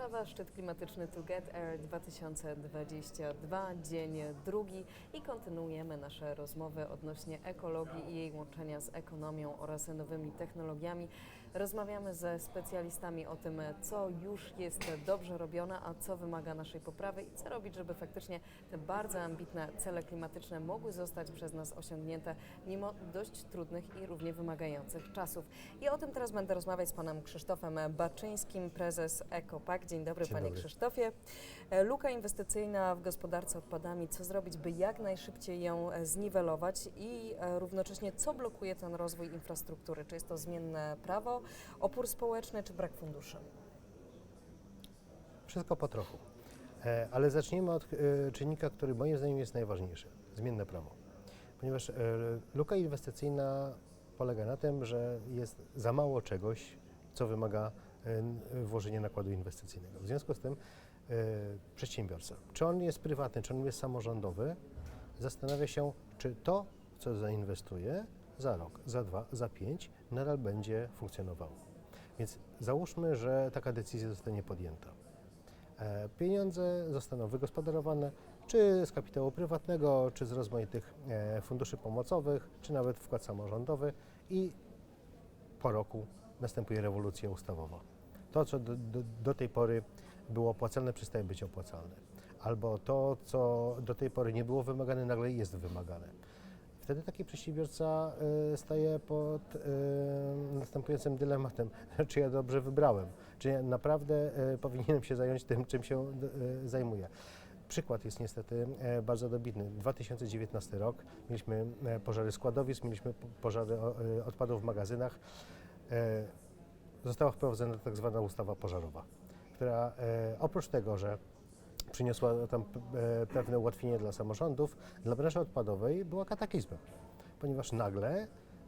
Warszawa, szczyt klimatyczny To Get Air 2022, dzień drugi i kontynuujemy nasze rozmowy odnośnie ekologii i jej łączenia z ekonomią oraz nowymi technologiami. Rozmawiamy ze specjalistami o tym, co już jest dobrze robione, a co wymaga naszej poprawy i co robić, żeby faktycznie te bardzo ambitne cele klimatyczne mogły zostać przez nas osiągnięte mimo dość trudnych i równie wymagających czasów. I o tym teraz będę rozmawiać z panem Krzysztofem Baczyńskim, prezes EcoPack. Dzień dobry Dzień panie dobry. Krzysztofie. E, Luka inwestycyjna w gospodarce odpadami, co zrobić, by jak najszybciej ją e, zniwelować i e, równocześnie co blokuje ten rozwój infrastruktury? Czy jest to zmienne prawo, opór społeczny czy brak funduszy? Wszystko po trochu. Ale zacznijmy od czynnika, który moim zdaniem jest najważniejszy zmienne prawo. Ponieważ luka inwestycyjna polega na tym, że jest za mało czegoś, co wymaga e, n- włożenia nakładu inwestycyjnego. W związku z tym e, przedsiębiorca, czy on jest prywatny, czy on jest samorządowy, zastanawia się, czy to, co zainwestuje, za rok, za dwa, za pięć, nadal będzie funkcjonowało. Więc załóżmy, że taka decyzja zostanie podjęta. E, Pieniądze zostaną wygospodarowane czy z kapitału prywatnego, czy z rozmaitych e, funduszy pomocowych, czy nawet wkład samorządowy i po roku następuje rewolucja ustawowa. To, co do, do, do tej pory było opłacalne, przestaje być opłacalne. Albo to, co do tej pory nie było wymagane, nagle jest wymagane. Wtedy taki przedsiębiorca y, staje pod y, następującym dylematem, czy ja dobrze wybrałem, czy ja naprawdę y, powinienem się zająć tym, czym się zajmuję. Przykład jest niestety e, bardzo dobitny. 2019 rok, mieliśmy e, pożary składowisk, mieliśmy po- pożary e, odpadów w magazynach. E, Została wprowadzona tak zwana ustawa pożarowa, która e, oprócz tego, że przyniosła tam e, pewne ułatwienie dla samorządów, dla branży odpadowej była kataklizmem, ponieważ nagle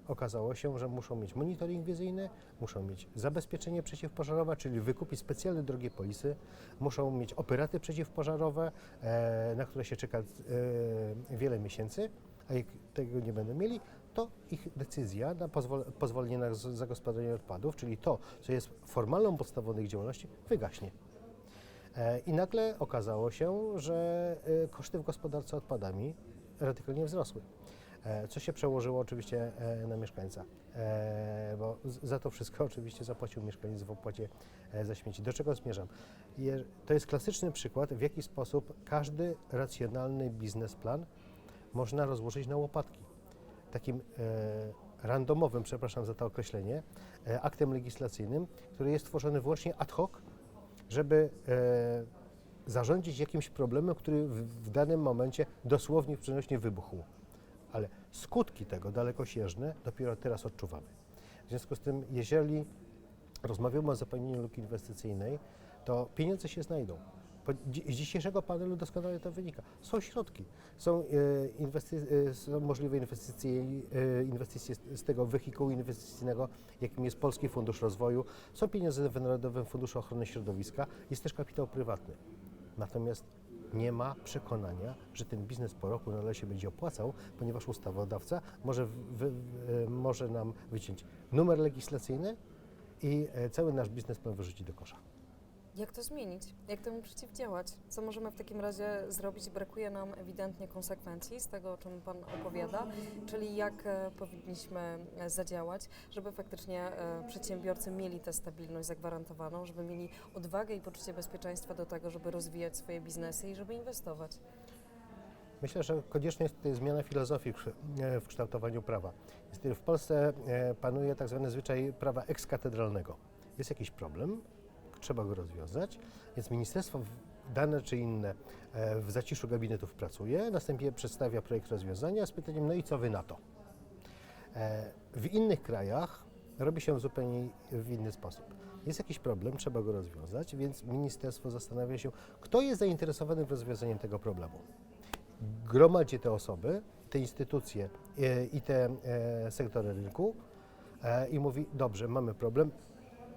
okazało się, że muszą mieć monitoring wizyjny, muszą mieć zabezpieczenie przeciwpożarowe, czyli wykupić specjalne drogie polisy, muszą mieć operaty przeciwpożarowe, na które się czeka wiele miesięcy, a jak tego nie będą mieli, to ich decyzja na pozwol- pozwolenie na zagospodarowanie odpadów, czyli to, co jest formalną podstawą ich działalności, wygaśnie. E, I nagle okazało się, że e, koszty w gospodarce odpadami radykalnie wzrosły. E, Co się przełożyło oczywiście na mieszkańca, bo za to wszystko oczywiście zapłacił mieszkaniec w opłacie za śmieci. Do czego zmierzam? To jest klasyczny przykład, w jaki sposób każdy racjonalny biznesplan można rozłożyć na łopatki. Takim e, randomowym, przepraszam za to określenie, e, aktem legislacyjnym, który jest tworzony wyłącznie ad hoc, żeby e, zarządzić jakimś problemem, który w, w danym momencie dosłownie przenośnie wybuchł. Ale skutki tego dalekosiężne dopiero teraz odczuwamy. W związku z tym, jeżeli rozmawiamy o zapełnieniu luki inwestycyjnej, to pieniądze się znajdą. Z dzisiejszego panelu doskonale to wynika. Są środki, są, e, inwesty- e, są możliwe inwestycje, e, inwestycje z, tego wehikułu inwestycyjnego, jakim jest Polski Fundusz Rozwoju, są pieniądze w Narodowym Funduszu Ochrony Środowiska, jest też kapitał prywatny. Natomiast nie ma przekonania, że ten biznes po roku nadal się będzie opłacał, ponieważ ustawodawca może, e, może nam wyciąć numer legislacyjny i cały nasz biznesplan wyrzucić do kosza. Jak to zmienić? Jak temu przeciwdziałać? Co możemy w takim razie zrobić? Brakuje nam ewidentnie konsekwencji z tego, o czym Pan opowiada, czyli jak e, powinniśmy e, zadziałać, żeby faktycznie e, przedsiębiorcy mieli tę stabilność zagwarantowaną, żeby mieli odwagę i poczucie bezpieczeństwa do tego, żeby rozwijać swoje biznesy i żeby inwestować. Myślę, że konieczna jest tutaj zmiana filozofii w kształtowaniu prawa. W Polsce panuje tak zwany zwyczaj prawa ekskatedralnego. Jest jakiś problem, trzeba go rozwiązać, więc ministerstwo dane czy inne e, w zaciszu gabinetów pracuje, następnie przedstawia projekt rozwiązania z pytaniem, no i co wy na to? E, W innych krajach robi się zupełnie w inny sposób. Jest jakiś problem, trzeba go rozwiązać, więc ministerstwo zastanawia się, kto jest zainteresowany rozwiązaniem tego problemu gromadzi te osoby, te instytucje e, i te sektory rynku i mówi, dobrze, mamy problem,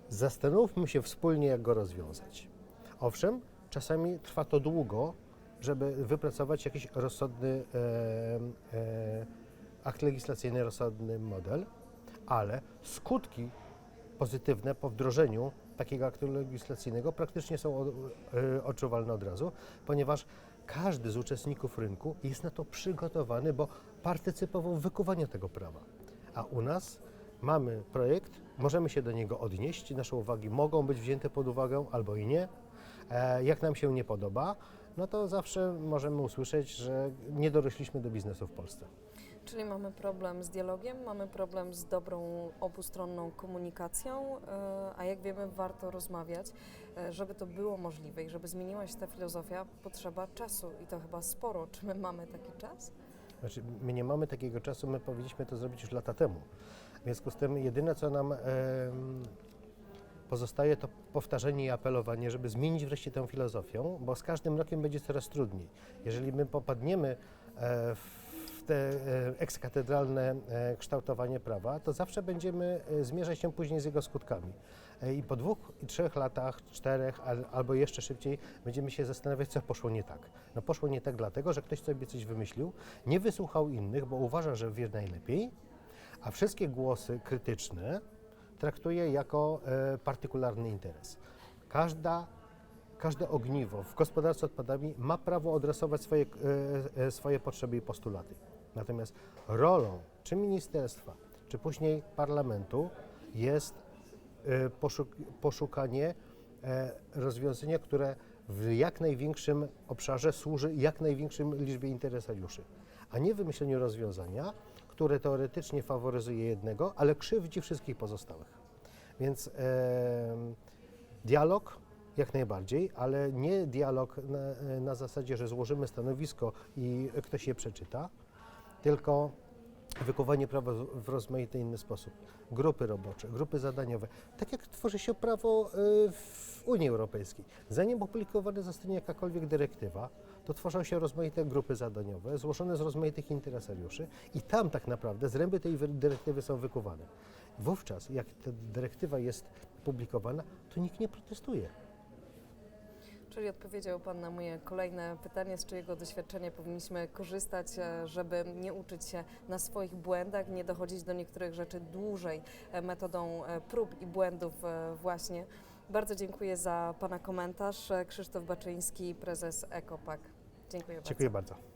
zastanówmy się wspólnie, jak go rozwiązać. Owszem, czasami trwa to długo, żeby wypracować jakiś rozsądny e, e, akt legislacyjny, rozsądny model, ale skutki pozytywne po wdrożeniu takiego aktu legislacyjnego praktycznie są e, odczuwalne od razu, ponieważ każdy z uczestników rynku jest na to przygotowany, bo partycypował w wykuwaniu tego prawa. A u nas mamy projekt, możemy się do niego odnieść, nasze uwagi mogą być wzięte pod uwagę albo i nie. E, Jak nam się nie podoba, no to zawsze możemy usłyszeć, że nie dorośliśmy do biznesu w Polsce. Czyli mamy problem z dialogiem, mamy problem z dobrą obustronną komunikacją, e, a jak wiemy, warto rozmawiać. E, Żeby to było możliwe i żeby zmieniła się ta filozofia, potrzeba czasu i to chyba sporo. Czy my mamy taki czas? Znaczy, my nie mamy takiego czasu, my powinniśmy to zrobić już lata temu. W związku z tym jedyne, co nam em, pozostaje, to powtarzanie i apelowanie, żeby zmienić wreszcie tę filozofię, bo z każdym rokiem będzie coraz trudniej. Jeżeli my popadniemy e, w te e, ekskatedralne e, kształtowanie prawa, to zawsze będziemy e, zmierzać się później z jego skutkami. I po dwóch i trzech latach, czterech al, albo jeszcze szybciej będziemy się zastanawiać, co poszło nie tak. No poszło nie tak dlatego, że ktoś sobie coś wymyślił, nie wysłuchał innych, bo uważa, że wie najlepiej, a wszystkie głosy krytyczne traktuje jako partykularny interes. Każda, każde ogniwo w gospodarce odpadami ma prawo adresować swoje, swoje potrzeby i postulaty. Natomiast rolą czy ministerstwa, czy później parlamentu jest poszuk poszukanie e, rozwiązania, które w jak największym obszarze służy jak największym liczbie interesariuszy, a nie wymyśleniu rozwiązania, które teoretycznie faworyzuje jednego, ale krzywdzi wszystkich pozostałych. Więc dialog jak najbardziej, ale nie dialog na, na zasadzie, że złożymy stanowisko i ktoś je przeczyta, tylko wykuwanie prawa w- rozmaity inny sposób. Grupy robocze, grupy zadaniowe. Tak jak tworzy się prawo y, w Unii Europejskiej. Zanim opublikowana zostanie jakakolwiek dyrektywa, to tworzą się rozmaite grupy zadaniowe, złożone z rozmaitych interesariuszy i tam tak naprawdę zręby tej wy- dyrektywy są wykuwane. Wówczas, jak ta dyrektywa jest publikowana, to nikt nie protestuje. Czyli odpowiedział Pan na moje kolejne pytanie, z czyjego doświadczenia powinniśmy korzystać, e, żeby nie uczyć się na swoich błędach, nie dochodzić do niektórych rzeczy dłużej e, metodą e, prób i błędów właśnie. Bardzo dziękuję za Pana komentarz. Krzysztof Baczyński, prezes Ekopak. Dziękuję bardzo. Dziękuję bardzo.